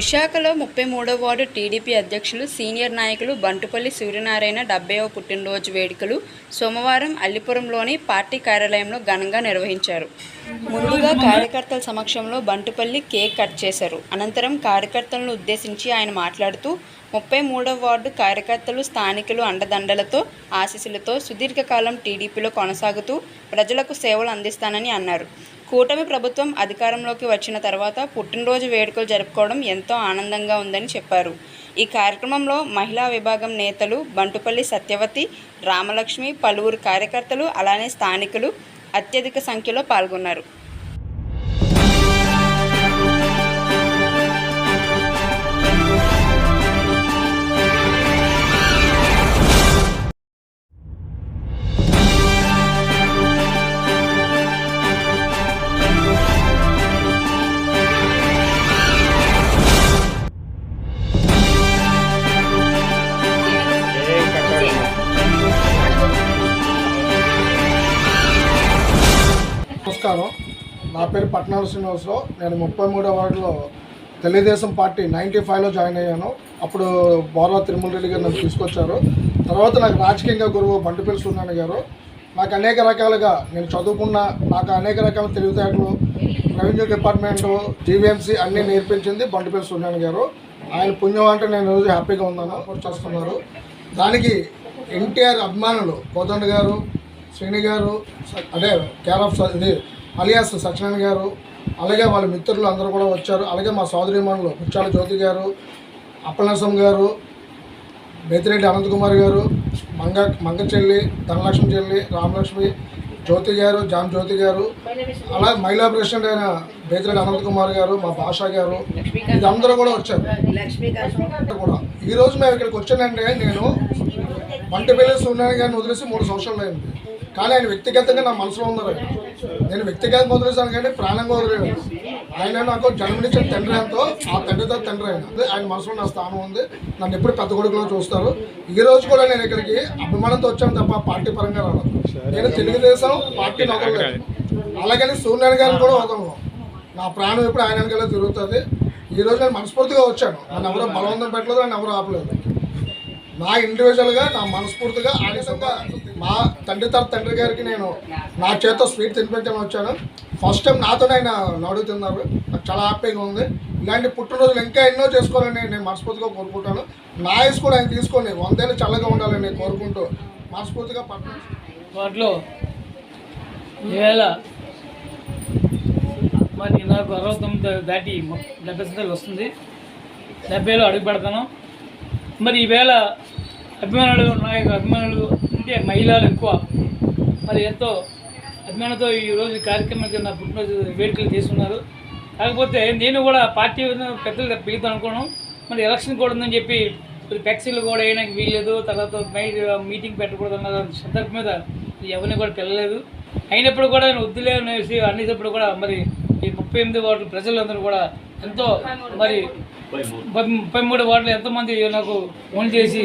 విశాఖలో ముప్పై మూడవ వార్డు టీడీపీ అధ్యక్షులు సీనియర్ నాయకులు బంటుపల్లి సూర్యనారాయణ డెబ్బైవ పుట్టినరోజు వేడుకలు సోమవారం అల్లిపురంలోని పార్టీ కార్యాలయంలో ఘనంగా నిర్వహించారు. ముందుగా కార్యకర్తల సమక్షంలో బంటుపల్లి కేక్ కట్ చేశారు. అనంతరం కార్యకర్తలను ఉద్దేశించి ఆయన మాట్లాడుతూ ముప్పై మూడవ వార్డు కార్యకర్తలు స్థానికులు అండదండలతో ఆశీస్సులతో సుదీర్ఘకాలం టీడీపీలో కొనసాగుతూ ప్రజలకు సేవలు అందిస్తానని అన్నారు. కూటమి ప్రభుత్వం అధికారంలోకి వచ్చిన తర్వాత పుట్టినరోజు వేడుకలు జరుపుకోవడం ఎంతో ఆనందంగా ఉందని చెప్పారు. ఈ కార్యక్రమంలో మహిళా విభాగం నేతలు బంటుపల్లి సత్యవతి రామలక్ష్మి పలువురు కార్యకర్తలు అలానే స్థానికులు అత్యధిక సంఖ్యలో పాల్గొన్నారు. నమస్కారం. నా పేరు పట్నాల శ్రీనివాసరావు. నేను ముప్పై మూడో వార్డులో తెలుగుదేశం పార్టీ నైంటీ ఫైవ్లో జాయిన్ అయ్యాను. అప్పుడు బోర్లా తిరుమల రెడ్డి గారు నన్ను తీసుకొచ్చారు. తర్వాత నాకు రాజకీయంగా గురువు బండిపల్లి సూర్యనారాయణ గారు. నాకు అనేక రకాలుగా నేను చదువుకున్న నాకు అనేక రకాల తెలివితేటలు రెవెన్యూ డిపార్ట్మెంట్ జీవీఎంసీ అన్నీ నేర్పించింది బండిపల్లి సూర్యనారాయణ గారు. ఆయన పుణ్యం అంటే నేను రోజు హ్యాపీగా ఉన్నాను చేస్తున్నారు. దానికి ఎన్టీఆర్ అభిమానులు కోదండ గారు శ్రీని గారు స- అదే కేర్ ఆఫ్ ఇది అలియాస్ సత్యనారాయణ గారు అలాగే వాళ్ళ మిత్రులు అందరూ కూడా వచ్చారు. అలాగే మా సోదరిమణులు ముచ్చాల జ్యోతి గారు అప్పలనరసం గారు బేతిరెడ్డి అనంతకుమార్ గారు మంగ మంగ చెల్లి ధనలక్ష్మి చెల్లి రామలక్ష్మి జ్యోతి గారు జామ్ జ్యోతి గారు అలా మహిళా ప్రెసిడెంట్ అయిన బేతిరెడ్డి అనంతకుమార్ గారు మా భాష గారు ఇదందరూ కూడా వచ్చారు. కూడా. ఈ రోజు మేము ఇక్కడికి వచ్చానంటే నేను వంటపల్లి సూర్యనారాయణ గారిని వదిలేసి మూడు సంవత్సరాలు అయింది. కానీ ఆయన వ్యక్తిగతంగా నా మనసులో ఉన్నారు. నేను వ్యక్తిగతంగా వదిలేసాను కానీ ప్రాణంగా వదిలేను ఆయన నాకు జన్మనిచ్చిన తండ్రి ఎంతో ఆ తండ్రితో తండ్రి ఆయన ఆయన మనసులో నా స్థానం ఉంది. నన్ను ఎప్పుడు పెద్ద కొడుకులో చూస్తారు. ఈ రోజు కూడా నేను ఇక్కడికి అభిమానంతో వచ్చాను తప్ప పార్టీ పరంగా రావడం నేను తెలుగుదేశం పార్టీ వదలలేదు అలాగని సూర్యనారాయణ గారిని కూడా వదలను. నా ప్రాణం ఎప్పుడు ఆయన వెనకాల తిరుగుతుంది. ఈ రోజు నేను మనస్ఫూర్తిగా వచ్చాను. నన్ను ఎవరో బలవంతం పెట్టలేదు నన్ను ఎవరు ఆపలేదు. నా ఇండివిజువల్గా నా మనస్ఫూర్తిగా ఆలస్యంగా మా తండ్రి తర తండ్రి గారికి నేను నా చేత స్వీట్ తినిపించమని వచ్చాను. ఫస్ట్ టైం నాతో ఆయన అడుగుతున్నారు నాకు చాలా హ్యాపీగా ఉంది. ఇలాంటి పుట్టినరోజులు ఇంకా ఎన్నో చేసుకోవాలని నేను మనస్ఫూర్తిగా కోరుకుంటాను. నా ఆయుస్ కూడా ఆయన తీసుకొని వందేళ్ళు చల్లగా ఉండాలని నేను కోరుకుంటూ మనస్ఫూర్తిగా పట్టు వాటిలో ఈవేళ మరి నాకు అరవై తొమ్మిది దాటి డెబ్బై సంవత్సరాలు వస్తుంది. డెబ్బైలో అడుగు పెడతాను. మరి ఈవేళ అభిమానులు నా యొక్క అభిమానులు అంటే మహిళలు ఎక్కువ. మరి ఎంతో అభిమానంతో ఈరోజు ఈ కార్యక్రమానికి నా పుట్టినరోజు వేడుకలు చేస్తున్నారు కాకపోతే నేను కూడా పార్టీ పెద్దలు పిలుతాను అనుకోను. మరి ఎలక్షన్ కూడా ఉందని చెప్పి ఇప్పుడు ఫ్లెక్సీలు కూడా వేయడానికి వీల్లేదు. తర్వాత నైట్ మీటింగ్ పెట్టకూడదు అన్న సందర్భం మీద ఎవరిని కూడా పిల్లలేదు అయినప్పుడు కూడా నేను వద్దులే అనేసి అనేటప్పుడు కూడా మరి ఈ ముప్పై ఎనిమిది వార్డుల ప్రజలందరూ కూడా ఎంతో మరి ముప్పై ముప్పై మూడు వార్డులు ఎంతోమంది నాకు ఫోన్ చేసి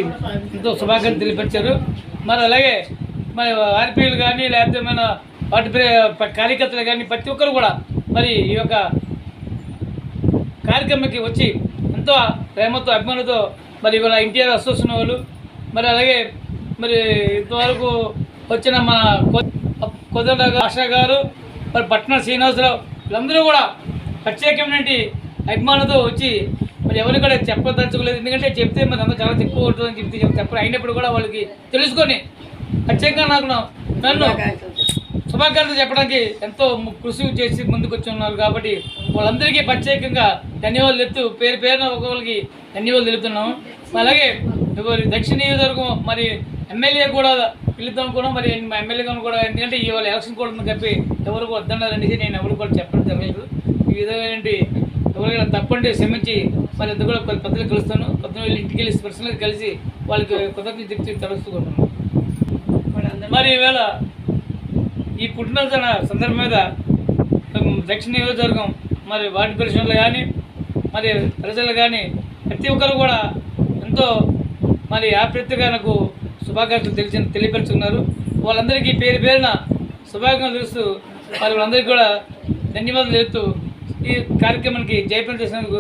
ఎంతో శుభాకాంక్షలు తెలిపించారు మరి అలాగే మరి ఆర్పీలు కానీ లేకపోతే మన వాటి కార్యకర్తలు కానీ ప్రతి ఒక్కరు కూడా మరి ఈ యొక్క కార్యక్రమంకి వచ్చి ఎంతో ప్రేమతో అభిమానులతో మరి ఇవాళ ఎన్టీఆర్ అసోసియేషన్ వాళ్ళు మరి అలాగే మరి ఇంతవరకు వచ్చిన మన కొదండ ఆశా గారు మరి పట్న శ్రీనివాసరావు వీళ్ళందరూ కూడా ప్రత్యేకమైన అభిమానులతో వచ్చి మరి ఎవరు కూడా చెప్పదలుచుకోలేదు. ఎందుకంటే చెప్తే మరి అందరూ చాలా తక్కువ ఉంటుందని చెప్తే చెప్పరు. అయినప్పుడు కూడా వాళ్ళకి తెలుసుకొని ఖచ్చితంగా నాకు నన్ను శుభాకాంక్షలు చెప్పడానికి ఎంతో కృషి చేసి ముందుకు వచ్చి ఉన్నారు కాబట్టి వాళ్ళందరికీ ప్రత్యేకంగా ధన్యవాదాలు చెప్తూ పేరు పేరున ఒక్కొక్కరికి ధన్యవాదాలు తెలుపుతున్నాము అలాగే ఎవరి దక్షిణ నియోజకవర్గం మరి ఎమ్మెల్యే కూడా పిలుద్దాం కూడా మరి మా ఎమ్మెల్యే కూడా ఎందుకంటే ఇవాళ ఎలక్షన్ కూడా ఉందని చెప్పి ఎవరు వద్దన్నారనేసి నేను ఎవరు కూడా చెప్పడం జరగలేదు. ఈ విధమైన ఎవరైనా తప్పండి క్షమించి మరి ఎంత కూడా కొన్ని పెద్దలు కలుస్తాను. కొత్త వెళ్ళి ఇంటికి వెళ్ళి పర్సనల్గా కలిసి వాళ్ళకి కృతజ్ఞత చెప్తే తలుస్తున్నాను మరి ఈవేళ ఈ పుట్టినరోజు సందర్భం మీద దక్షిణ నియోజకవర్గం మరి వార్డు పరిశ్రమలు కానీ మరి ప్రజలు కానీ ప్రతి ఒక్కరు కూడా ఎంతో మరి ఆప్యాయతగా నాకు శుభాకాంక్షలు తెలిసి తెలియపరుచుకున్నారు. వాళ్ళందరికీ పేరు పేరున శుభాకాంక్షలు తెలుస్తూ మరి వాళ్ళందరికీ కూడా ధన్యవాదాలు తెలుపుతూ ఈ కార్యక్రమానికి జయప్రదం చేసినందుకు